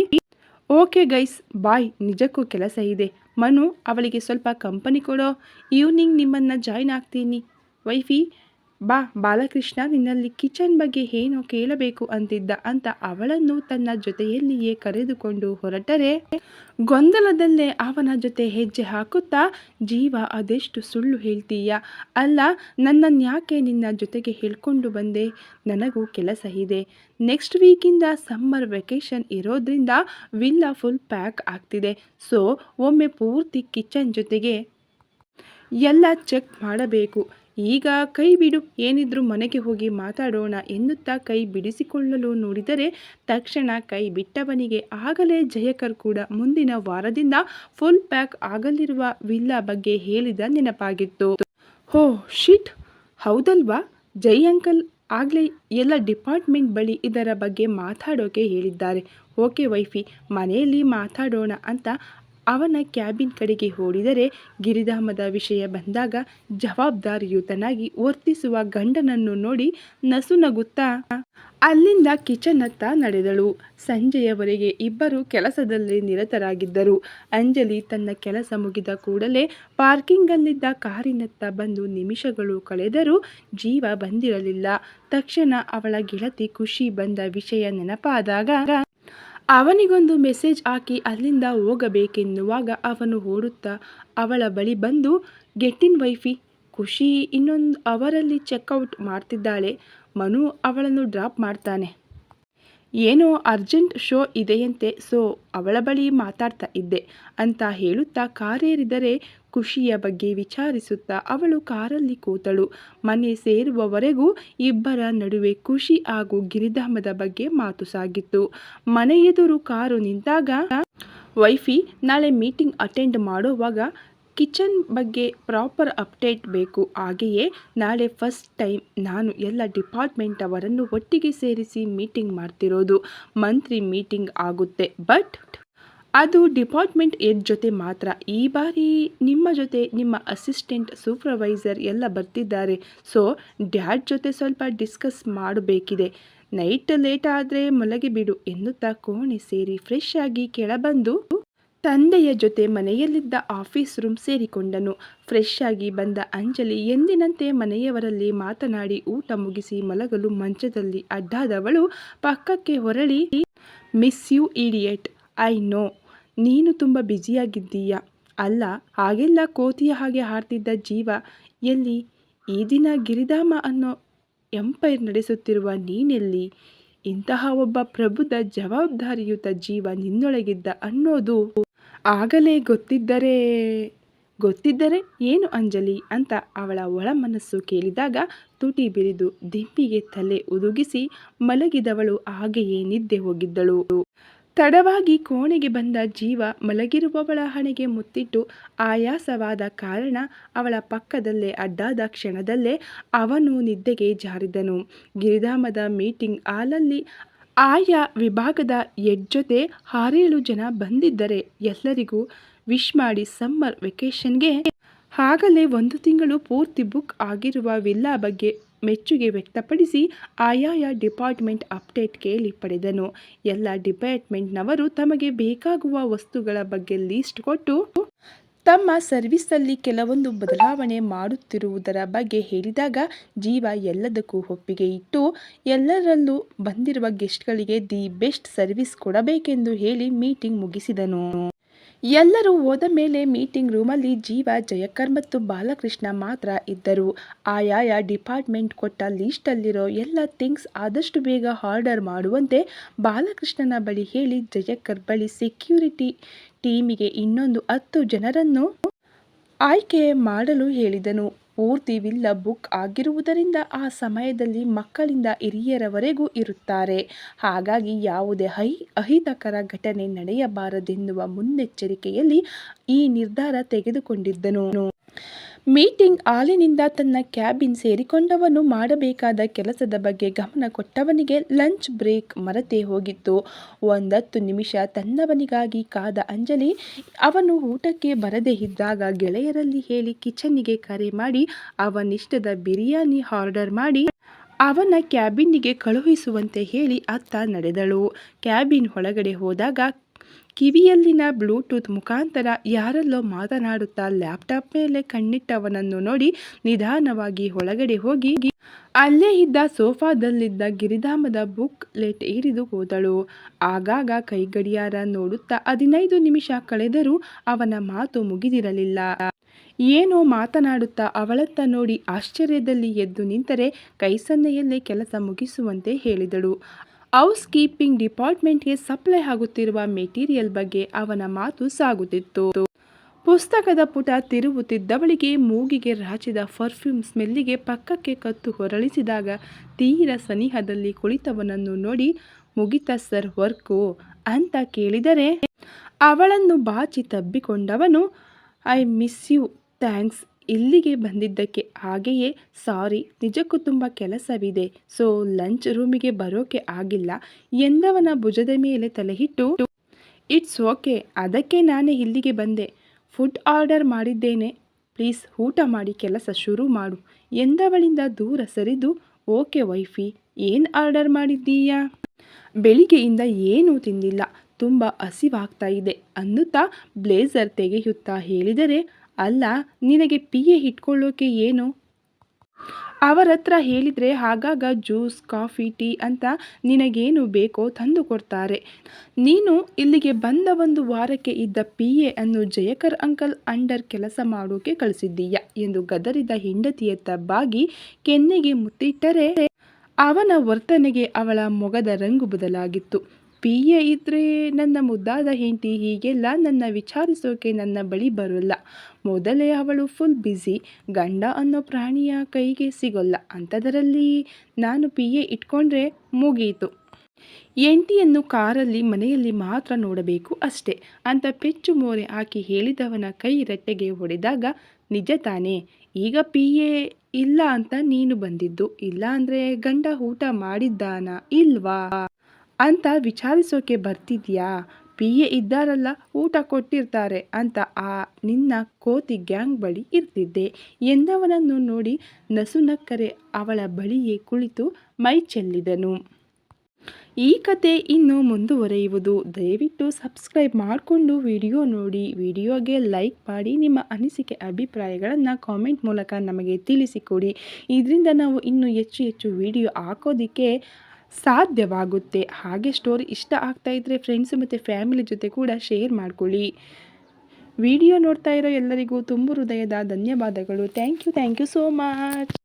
Okay guys, bye. ನಿಜಕ್ಕೂ ಕೆಲಸ ಇದೆ. ಮನು, ಅವಳಿಗೆ ಸ್ವಲ್ಪ ಕಂಪನಿ ಕೊಡೋ. ಈವ್ನಿಂಗ್ ನಿಮ್ಮನ್ನು ಜಾಯ್ನ್ ಆಗ್ತೀನಿ. ವೈಫಿ ಬಾ, ಬಾಲಕೃಷ್ಣ, ನಿನ್ನಲ್ಲಿ ಕಿಚನ್ ಬಗ್ಗೆ ಏನೋ ಕೇಳಬೇಕು ಅಂತಿದ್ದ ಅಂತ ಅವಳನ್ನು ತನ್ನ ಜೊತೆಯಲ್ಲಿಯೇ ಕರೆದುಕೊಂಡು ಹೊರಟರೆ. ಗೊಂದಲದಲ್ಲೇ ಅವನ ಜೊತೆ ಹೆಜ್ಜೆ ಹಾಕುತ್ತಾ, ಜೀವ, ಅದೆಷ್ಟು ಸುಳ್ಳು ಹೇಳ್ತೀಯ? ಅಲ್ಲ ನನ್ನನ್ಯಾಕೆ ನಿನ್ನ ಜೊತೆಗೆ ಹೇಳ್ಕೊಂಡು ಬಂದೆ? ನನಗೂ ಕೆಲಸ ಇದೆ. ನೆಕ್ಸ್ಟ್ ವೀಕಿಂದ ಸಮ್ಮರ್ ವೆಕೇಷನ್ ಇರೋದ್ರಿಂದ ವಿಲ್ಲ ಫುಲ್ ಪ್ಯಾಕ್ ಆಗ್ತಿದೆ. ಸೊ, ಒಮ್ಮೆ ಪೂರ್ತಿ ಕಿಚನ್ ಜೊತೆಗೆ ಎಲ್ಲ ಚೆಕ್ ಮಾಡಬೇಕು. ಈಗ ಕೈ ಬಿಡು, ಏನಿದ್ರು ಮನೆಗೆ ಹೋಗಿ ಮಾತಾಡೋಣ ಎನ್ನುತ್ತಾ ಕೈ ಬಿಡಿಸಿಕೊಳ್ಳಲು ನೋಡಿದರೆ ತಕ್ಷಣ ಕೈ ಬಿಟ್ಟವನಿಗೆ ಆಗಲೇ ಜಯಕರ್ ಕೂಡ ಮುಂದಿನ ವಾರದಿಂದ ಫುಲ್ ಪ್ಯಾಕ್ ಆಗಲಿರುವ ವಿಲ್ಲಾ ಬಗ್ಗೆ ಹೇಳಿದ ನೆನಪಾಗಿತ್ತು. ಹೋ ಶಿಟ್ ಹೌದಲ್ವಾ? ಜೈ ಅಂಕಲ್ ಆಗಲೇ ಎಲ್ಲ ಡಿಪಾರ್ಟ್ಮೆಂಟ್ ಬಳಿ ಇದರ ಬಗ್ಗೆ ಮಾತಾಡೋಕೆ ಹೇಳಿದ್ದಾರೆ. ಓಕೆ ವೈಫಿ, ಮನೆಯಲ್ಲಿ ಮಾತಾಡೋಣ ಅಂತ ಅವನ ಕ್ಯಾಬಿನ್ ಕಡೆಗೆ ಓಡಿದರೆ ಗಿರಿಧಾಮದ ವಿಷಯ ಬಂದಾಗ ಜವಾಬ್ದಾರಿಯುತನಾಗಿ ವರ್ತಿಸುವ ಗಂಡನನ್ನು ನೋಡಿ ನಸುನಗುತ್ತಾ ಅಲ್ಲಿಂದ ಕಿಚನ್ನತ್ತ ನಡೆದಳು. ಸಂಜೆಯವರೆಗೆ ಇಬ್ಬರು ಕೆಲಸದಲ್ಲಿ ನಿರತರಾಗಿದ್ದರು. ಅಂಜಲಿ ತನ್ನ ಕೆಲಸ ಮುಗಿದ ಕೂಡಲೇ ಪಾರ್ಕಿಂಗಲ್ಲಿದ್ದ ಕಾರಿನತ್ತ ಬಂದು ನಿಮಿಷಗಳು ಕಳೆದರೂ ಜೀವ ಬಂದಿರಲಿಲ್ಲ. ತಕ್ಷಣ ಅವಳ ಗೆಳತಿ ಖುಷಿ ಬಂದ ವಿಷಯ ನೆನಪಾದಾಗ ಅವನಿಗೊಂದು ಮೆಸೇಜ್ ಹಾಕಿ ಅಲ್ಲಿಂದ ಹೋಗಬೇಕೆನ್ನುವಾಗ ಅವನು ಓಡುತ್ತಾ ಅವಳ ಬಳಿ ಬಂದು, ಗೆಟ್ಟಿನ್ ವೈಫಿ, ಖುಷಿ ಇನ್ನೊಂದು ಅವರಲ್ಲಿ ಚೆಕ್ಔಟ್ ಮಾಡ್ತಿದ್ದಾಳೆ. ಮನು ಅವಳನ್ನು ಡ್ರಾಪ್ ಮಾಡ್ತಾನೆ. ಏನೋ ಅರ್ಜೆಂಟ್ ಶೋ ಇದೆಯಂತೆ, ಸೊ ಅವಳ ಬಳಿ ಮಾತಾಡ್ತಾ ಇದ್ದೆ ಅಂತ ಹೇಳುತ್ತಾ ಕಾರೇರಿದರೆ ಖುಷಿಯ ಬಗ್ಗೆ ವಿಚಾರಿಸುತ್ತಾ ಅವಳು ಕಾರಲ್ಲಿ ಕೂತಳು. ಮನೆ ಸೇರುವವರೆಗೂ ಇಬ್ಬರ ನಡುವೆ ಖುಷಿ ಹಾಗೂ ಗಿರಿಧಾಮದ ಬಗ್ಗೆ ಮಾತು ಸಾಗಿತ್ತು. ಮನೆ ಎದುರು ಕಾರು ನಿಂತಾಗ ವೈಫಿ ನಾಳೆ ಮೀಟಿಂಗ್ ಅಟೆಂಡ್ ಮಾಡುವಾಗ ಕಿಚನ್ ಬಗ್ಗೆ ಪ್ರಾಪರ್ ಅಪ್ಡೇಟ್ ಬೇಕು. ಹಾಗೆಯೇ ನಾಳೆ ಫಸ್ಟ್ ಟೈಮ್ ನಾನು ಎಲ್ಲ ಡಿಪಾರ್ಟ್ಮೆಂಟ್ ಅವರನ್ನು ಒಟ್ಟಿಗೆ ಸೇರಿಸಿ ಮೀಟಿಂಗ್ ಮಾಡ್ತಿರೋದು. ಮಂತ್ರಿ ಮೀಟಿಂಗ್ ಆಗುತ್ತೆ. ಬಟ್ ಅದು ಡಿಪಾರ್ಟ್ಮೆಂಟ್ ಎಡ್ ಜೊತೆ ಮಾತ್ರ. ಈ ಬಾರಿ ನಿಮ್ಮ ಜೊತೆ ನಿಮ್ಮ ಅಸಿಸ್ಟೆಂಟ್ ಸೂಪರ್ವೈಸರ್ ಎಲ್ಲ ಬರ್ತಿದ್ದಾರೆ. ಸೊ, ಡ್ಯಾಡ್ ಜೊತೆ ಸ್ವಲ್ಪ ಡಿಸ್ಕಸ್ ಮಾಡಬೇಕಿದೆ. ನೈಟ್ ಲೇಟ್ ಆದರೆ ಮಲಗಿ ಬಿಡು ಎನ್ನುತ್ತಾ ಕೋಣೆ ಸೇರಿ ಫ್ರೆಶ್ ಆಗಿ ಕೆಳಬಂದು ತಂದೆಯ ಜೊತೆ ಮನೆಯಲ್ಲಿದ್ದ ಆಫೀಸ್ ರೂಮ್ ಸೇರಿಕೊಂಡನು. ಫ್ರೆಶ್ ಆಗಿ ಬಂದ ಅಂಜಲಿ ಎಂದಿನಂತೆ ಮನೆಯವರಲ್ಲಿ ಮಾತನಾಡಿ ಊಟ ಮುಗಿಸಿ ಮಲಗಲು ಮಂಚದಲ್ಲಿ ಅಡ್ಡಾದವಳು ಪಕ್ಕಕ್ಕೆ ಹೊರಳಿ miss you idiot I know ನೀನು ತುಂಬ ಬ್ಯುಸಿಯಾಗಿದ್ದೀಯ? ಅಲ್ಲ, ಹಾಗೆಲ್ಲ ಕೋತಿಯ ಹಾಗೆ ಹಾರ್ತಿದ್ದ ಜೀವ ಎಲ್ಲಿ? ಈ ದಿನ ಗಿರಿಧಾಮ ಅನ್ನೋ ಎಂಪೈರ್ ನಡೆಸುತ್ತಿರುವ ನೀನೆಲ್ಲಿ? ಇಂತಹ ಒಬ್ಬ ಪ್ರಬುದ್ಧ ಜವಾಬ್ದಾರಿಯುತ ಜೀವ ನಿನ್ನೊಳಗಿದ್ದ ಅನ್ನೋದು ಆಗಲೇ ಗೊತ್ತಿದ್ದರೆ ಗೊತ್ತಿದ್ದರೆ ಏನು ಅಂಜಲಿ ಅಂತ ಅವಳ ಒಳ ಮನಸ್ಸು ಕೇಳಿದಾಗ ತುಟಿ ಬಿರಿದು ದಿಂಬಿಗೆ ತಲೆ ಉದುಗಿಸಿ ಮಲಗಿದವಳು ಹಾಗೆಯೇ ನಿದ್ದೆ ಹೋಗಿದ್ದಳು. ತಡವಾಗಿ ಕೋಣೆಗೆ ಬಂದ ಜೀವ ಮಲಗಿರುವವಳ ಹಣೆಗೆ ಮುತ್ತಿಟ್ಟು ಆಯಾಸವಾದ ಕಾರಣ ಅವಳ ಪಕ್ಕದಲ್ಲೇ ಅಡ್ಡಾದ ಕ್ಷಣದಲ್ಲೇ ಅವನು ನಿದ್ದೆಗೆ ಜಾರಿದನು. ಗಿರಿಧಾಮದ ಮೀಟಿಂಗ್ ಹಾಲಲ್ಲಿ ಆಯಾ ವಿಭಾಗದ ಎಡ್ ಜೊತೆ ಆರೇಳು ಜನ ಬಂದಿದ್ದರೆ ಎಲ್ಲರಿಗೂ ವಿಶ್ ಮಾಡಿ ಸಮ್ಮರ್ ವೆಕೇಷನ್ಗೆ. ಆಗಲೇ ಒಂದು ತಿಂಗಳು ಪೂರ್ತಿ ಬುಕ್ ಆಗಿರುವ ವಿಲ್ಲಾ ಬಗ್ಗೆ ಮೆಚ್ಚುಗೆ ವ್ಯಕ್ತಪಡಿಸಿ ಆಯಾಯ ಡಿಪಾರ್ಟ್ಮೆಂಟ್ ಅಪ್ಡೇಟ್ ಕೇಳಿ ಪಡೆದನು. ಎಲ್ಲ ಡಿಪಾರ್ಟ್ಮೆಂಟ್ನವರು ತಮಗೆ ಬೇಕಾಗುವ ವಸ್ತುಗಳ ಬಗ್ಗೆ ಲೀಸ್ಟ್ ಕೊಟ್ಟು ತಮ್ಮ ಸರ್ವಿಸಲ್ಲಿ ಕೆಲವೊಂದು ಬದಲಾವಣೆ ಮಾಡುತ್ತಿರುವುದರ ಬಗ್ಗೆ ಹೇಳಿದಾಗ ಜೀವ ಎಲ್ಲದಕ್ಕೂ ಒಪ್ಪಿಗೆ ಇಟ್ಟು ಎಲ್ಲರಲ್ಲೂ ಬಂದಿರುವ ಗೆಸ್ಟ್ಗಳಿಗೆ ದಿ ಬೆಸ್ಟ್ ಸರ್ವಿಸ್ ಕೊಡಬೇಕೆಂದು ಹೇಳಿ ಮೀಟಿಂಗ್ ಮುಗಿಸಿದನು. ಎಲ್ಲರೂ ಹೋದ ಮೇಲೆ ಮೀಟಿಂಗ್ ರೂಮಲ್ಲಿ ಜೀವ ಜಯಕರ್ ಮತ್ತು ಬಾಲಕೃಷ್ಣ ಮಾತ್ರ ಇದ್ದರು. ಆಯಾಯ ಡಿಪಾರ್ಟ್ಮೆಂಟ್ ಕೊಟ್ಟ ಲೀಸ್ಟಲ್ಲಿರೋ ಎಲ್ಲ ಥಿಂಗ್ಸ್ ಆದಷ್ಟು ಬೇಗ ಆರ್ಡರ್ ಮಾಡುವಂತೆ ಬಾಲಕೃಷ್ಣನ ಬಳಿ ಹೇಳಿ ಜಯಕರ್ ಬಳಿ ಸೆಕ್ಯೂರಿಟಿ ಟೀಮಿಗೆ ಇನ್ನೊಂದು ಹತ್ತು ಜನರನ್ನು ಆಯ್ಕೆ ಮಾಡಲು ಹೇಳಿದನು. ಪೂರ್ತಿ ವಿಲ್ಲ ಬುಕ್ ಆಗಿರುವುದರಿಂದ ಆ ಸಮಯದಲ್ಲಿ ಮಕ್ಕಳಿಂದ ಹಿರಿಯರವರೆಗೂ ಇರುತ್ತಾರೆ. ಹಾಗಾಗಿ ಯಾವುದೇ ಹೈ ಅಹಿತಕರ ಘಟನೆ ನಡೆಯಬಾರದೆನ್ನುವ ಮುನ್ನೆಚ್ಚರಿಕೆಯಲ್ಲಿ ಈ ನಿರ್ಧಾರ ತೆಗೆದುಕೊಂಡಿದ್ದನು. ಮೀಟಿಂಗ್ ಹಾಲಿನಿಂದ ತನ್ನ ಕ್ಯಾಬಿನ್ ಸೇರಿಕೊಂಡವನು ಮಾಡಬೇಕಾದ ಕೆಲಸದ ಬಗ್ಗೆ ಗಮನ ಕೊಟ್ಟವನಿಗೆ ಲಂಚ್ ಬ್ರೇಕ್ ಮರತೆ ಹೋಗಿತ್ತು. ಒಂದತ್ತು ನಿಮಿಷ ತನ್ನವನಿಗಾಗಿ ಕಾದ ಅಂಜಲಿ ಅವನು ಊಟಕ್ಕೆ ಬರದೇ ಇದ್ದಾಗ ಗೆಳೆಯರಲ್ಲಿ ಹೇಳಿ ಕಿಚನ್ನಿಗೆ ಕರೆ ಮಾಡಿ ಅವನಿಷ್ಟದ ಬಿರಿಯಾನಿ ಆರ್ಡರ್ ಮಾಡಿ ಅವನ ಕ್ಯಾಬಿನ್ನಿಗೆ ಕಳುಹಿಸುವಂತೆ ಹೇಳಿ ಅತ್ತ ನಡೆದಳು. ಕ್ಯಾಬಿನ್ ಒಳಗಡೆ ಹೋದಾಗ ಕಿವಿಯಲ್ಲಿನ ಬ್ಲೂಟೂತ್ ಮುಖಾಂತರ ಯಾರಲ್ಲೋ ಮಾತನಾಡುತ್ತಾ ಲ್ಯಾಪ್ಟಾಪ್ ಮೇಲೆ ಕಣ್ಣಿಟ್ಟವನನ್ನು ನೋಡಿ ನಿಧಾನವಾಗಿ ಒಳಗಡೆ ಹೋಗಿ ಅಲ್ಲೇ ಇದ್ದ ಸೋಫಾದಲ್ಲಿದ್ದ ಗಿರಿಧಾಮದ ಬುಕ್ ಲೆಟ್ ಹಿಡಿದು ಹೋದಳು. ಆಗಾಗ ಕೈಗಡಿಯಾರ ನೋಡುತ್ತಾ ಹದಿನೈದು ನಿಮಿಷ ಕಳೆದರೂ ಅವನ ಮಾತು ಮುಗಿದಿರಲಿಲ್ಲ. ಏನೋ ಮಾತನಾಡುತ್ತಾ ಅವಳತ್ತ ನೋಡಿ ಆಶ್ಚರ್ಯದಲ್ಲಿ ಎದ್ದು ನಿಂತರೆ ಕೈಸನ್ನೆಯಲ್ಲೇ ಕೆಲಸ ಮುಗಿಸುವಂತೆ ಹೇಳಿದಳು. ಹೌಸ್ ಕೀಪಿಂಗ್ ಡಿಪಾರ್ಟ್ಮೆಂಟ್ಗೆ ಸಪ್ಲೈ ಆಗುತ್ತಿರುವ ಮೆಟೀರಿಯಲ್ ಬಗ್ಗೆ ಅವನ ಮಾತು ಸಾಗುತ್ತಿತ್ತು. ಪುಸ್ತಕದ ಪುಟ ತಿರುವುತ್ತಿದ್ದವಳಿಗೆ ಮೂಗಿಗೆ ರಾಚಿದ ಪರ್ಫ್ಯೂಮ್ ಸ್ಮೆಲ್ಲಿಗೆ ಪಕ್ಕಕ್ಕೆ ಕತ್ತು ಹೊರಳಿಸಿದಾಗ ತೀರ ಸನಿಹದಲ್ಲಿ ಕುಳಿತವನನ್ನು ನೋಡಿ, ಮುಗಿತ ಸರ್, ವರ್ಕು ಅಂತ ಕೇಳಿದರೆ? ಅವಳನ್ನು ಬಾಚಿ ತಬ್ಬಿಕೊಂಡವನು, ಐ ಮಿಸ್ ಯು. ಥ್ಯಾಂಕ್ಸ್. ಇಲ್ಲಿಗೆ ಬಂದಿದ್ದಕ್ಕೆ ಹಾಗೆಯೇ ಸಾರಿ. ನಿಜಕ್ಕೂ ತುಂಬ ಕೆಲಸವಿದೆ. ಸೊ, ಲಂಚ್ ರೂಮಿಗೆ ಬರೋಕೆ ಆಗಿಲ್ಲ. ಎಂದವನ ಭುಜದ ಮೇಲೆ ತಲೆಹಿಟ್ಟು, ಇಟ್ಸ್ ಓಕೆ, ಅದಕ್ಕೆ ನಾನೇ ಇಲ್ಲಿಗೆ ಬಂದೆ. ಫುಡ್ ಆರ್ಡರ್ ಮಾಡಿದ್ದೇನೆ. ಪ್ಲೀಸ್ ಊಟ ಮಾಡಿ, ಕೆಲಸ ಶುರು ಮಾಡು. ಎಂದವಳಿಂದ ದೂರ ಸರಿದು, ಓಕೆ ವೈಫಿ, ಏನು ಆರ್ಡರ್ ಮಾಡಿದ್ದೀಯಾ? ಬೆಳಿಗ್ಗೆಯಿಂದ ಏನೂ ತಿಂದಿಲ್ಲ. ತುಂಬ ಹಸಿವಾಗ್ತಾ ಇದೆ, ಅನ್ನುತ್ತಾ ಬ್ಲೇಸರ್ ತೆಗೆಯುತ್ತಾ ಹೇಳಿದರೆ ಅಲ್ಲ, ನಿನಗೆ ಪಿ ಎ ಇಟ್ಕೊಳ್ಳೋಕೆ ಏನು? ಅವರ ಹತ್ರ ಹೇಳಿದರೆ ಆಗಾಗ ಜ್ಯೂಸ್, ಕಾಫಿ, ಟೀ ಅಂತ ನಿನಗೇನು ಬೇಕೋ ತಂದು ಕೊಡ್ತಾರೆ. ನೀನು ಇಲ್ಲಿಗೆ ಬಂದ ಒಂದು ವಾರಕ್ಕೆ ಇದ್ದ ಪಿ ಎ ಅನ್ನು ಜಯಕರ್ ಅಂಕಲ್ ಅಂಡರ್ ಕೆಲಸ ಮಾಡೋಕೆ ಕಳಿಸಿದ್ದೀಯ ಎಂದು ಗದರಿದ ಹೆಂಡತಿಯತ್ತ ಬಾಗಿ ಕೆನ್ನೆಗೆ ಮುತ್ತಿಟ್ಟರೆ ಅವನ ವರ್ತನೆಗೆ ಅವಳ ಮೊಗದ ರಂಗು ಬದಲಾಗಿತ್ತು. ಪಿ ಎ ಇದ್ದರೆ ನನ್ನ ಮುದ್ದಾದ ಹೆಂಡತಿ ಹೀಗೆಲ್ಲ ನನ್ನ ವಿಚಾರಿಸೋಕೆ ನನ್ನ ಬಳಿ ಬರೋಲ್ಲ. ಮೊದಲೇ ಅವಳು ಫುಲ್ ಬ್ಯುಸಿ ಗಂಡ ಅನ್ನೋ ಪ್ರಾಣಿಯ ಕೈಗೆ ಸಿಗೋಲ್ಲ. ಅಂಥದರಲ್ಲಿ ನಾನು ಪಿ ಎ ಇಟ್ಕೊಂಡ್ರೆ ಮುಗೀತು. ಎಂಟಿಯನ್ನು ಕಾರಲ್ಲಿ, ಮನೆಯಲ್ಲಿ ಮಾತ್ರ ನೋಡಬೇಕು ಅಷ್ಟೇ. ಅಂತ ಪೆಚ್ಚು ಮೋರೆ ಹಾಕಿ ಹೇಳಿದವನ ಕೈ ರಟ್ಟೆಗೆ ಹೊಡೆದಾಗ, ನಿಜ ತಾನೇ, ಈಗ ಪಿ ಎ ಇಲ್ಲ ಅಂತ ನೀನು ಬಂದಿದ್ದು. ಇಲ್ಲ ಅಂದರೆ ಗಂಡ ಊಟ ಮಾಡಿದ್ದಾನ, ಇಲ್ವಾ? ಅಂತ ವಿಚಾರಿಸೋಕೆ ಬರ್ತಿದ್ಯಾ? ಪಿ ಎ ಇದ್ದಾರಲ್ಲ, ಊಟ ಕೊಟ್ಟಿರ್ತಾರೆ ಅಂತ ಆ ನಿನ್ನ ಕೋತಿ ಗ್ಯಾಂಗ್ ಬಳಿ ಇರ್ತಿದ್ದೆ. ಎಂದವನನ್ನು ನೋಡಿ ನಸುನಕ್ಕರೆ ಅವಳ ಬಳಿಯೇ ಕುಳಿತು ಮೈ ಚೆಲ್ಲಿದನು. ಈ ಕತೆ ಇನ್ನು ಮುಂದುವರೆಯುವುದು. ದಯವಿಟ್ಟು ಸಬ್ಸ್ಕ್ರೈಬ್ ಮಾಡಿಕೊಂಡು ವಿಡಿಯೋ ನೋಡಿ. ವಿಡಿಯೋಗೆ ಲೈಕ್ ಮಾಡಿ. ನಿಮ್ಮ ಅನಿಸಿಕೆ, ಅಭಿಪ್ರಾಯಗಳನ್ನು ಕಾಮೆಂಟ್ ಮೂಲಕ ನಮಗೆ ತಿಳಿಸಿಕೊಡಿ. ಇದರಿಂದ ನಾವು ಇನ್ನೂ ಹೆಚ್ಚು ಹೆಚ್ಚು ವಿಡಿಯೋ ಹಾಕೋದಕ್ಕೆ ಸಾಧ್ಯವಾಗುತ್ತೆ. ಹಾಗೆ ಸ್ಟೋರಿ ಇಷ್ಟ ಆಗ್ತಾ ಇದ್ದರೆ ಫ್ರೆಂಡ್ಸ್ ಮತ್ತು ಫ್ಯಾಮಿಲಿ ಜೊತೆ ಕೂಡ ಶೇರ್ ಮಾಡ್ಕೊಳ್ಳಿ. ವಿಡಿಯೋ ನೋಡ್ತಾ ಇರೋ ಎಲ್ಲರಿಗೂ ತುಂಬ ಹೃದಯದ ಧನ್ಯವಾದಗಳು. Thank you thank you so much